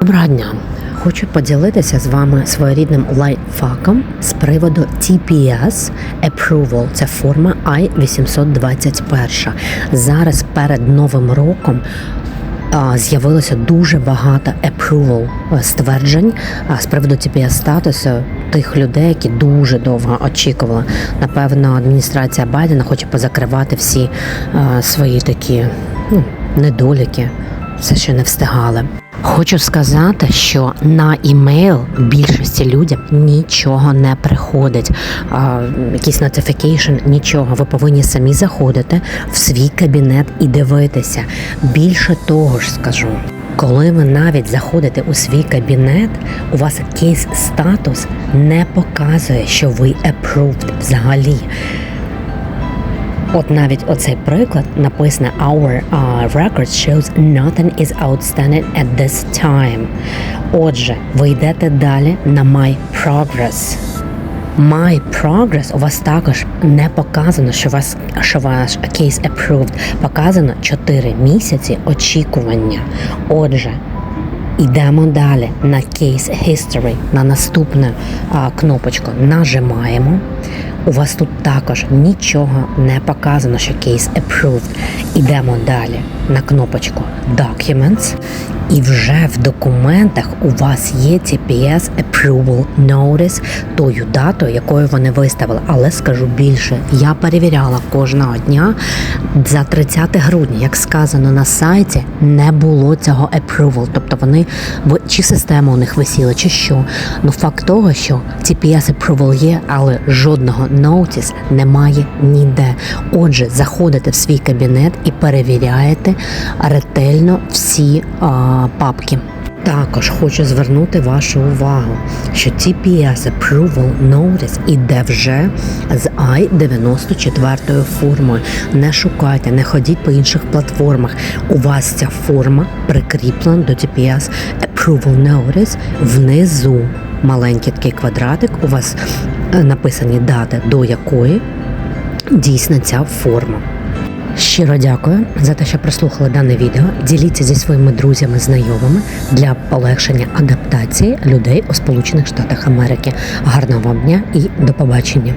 Доброго дня! Хочу поділитися з вами своєрідним лайфхаком з приводу TPS Approval. Це форма I-821. Зараз перед Новим роком з'явилося дуже багато approval е, стверджень з приводу TPS статусу тих людей, які дуже довго очікували. Напевно, адміністрація Байдена хоче позакривати всі свої такі ну, недоліки, все ще не встигали. Хочу сказати, що на імейл більшості людям нічого не приходить. А, якийсь notification, нічого. Ви повинні самі заходити в свій кабінет і дивитися. Більше того ж скажу. Коли ви навіть заходите у свій кабінет, у вас кейс статус не показує, що ви approved взагалі. От навіть оцей приклад написано Our uh, record shows nothing is outstanding at this time. Отже, ви йдете далі на My Progress. My Progress у вас також не показано, що вас що ваш case approved. Показано 4 місяці очікування. Отже, Йдемо далі на Case History, на наступну а, кнопочку нажимаємо. У вас тут також нічого не показано, що Case Approved. Йдемо далі на кнопочку Documents. І вже в документах у вас є TPS Approval Notice тою датою, якою вони виставили. Але скажу більше, я перевіряла кожного дня за 30 грудня, як сказано на сайті, не було цього approval. Тобто вони чи система у них висіла, чи що. Ну факт того, що TPS approval є, але жодного notice немає ніде. Отже, заходите в свій кабінет і перевіряєте ретельно всі а, папки. Також хочу звернути вашу увагу, що TPS Approval Notice іде вже з I-94 формою. Не шукайте, не ходіть по інших платформах. У вас ця форма прикріплена до TPS Approval Notice внизу. Маленький такий квадратик, у вас написані дати, до якої дійсна ця форма. Щиро дякую за те, що прослухали дане відео. Діліться зі своїми друзями, знайомими для полегшення адаптації людей у Сполучених Штатах Америки. Гарного вам дня і до побачення!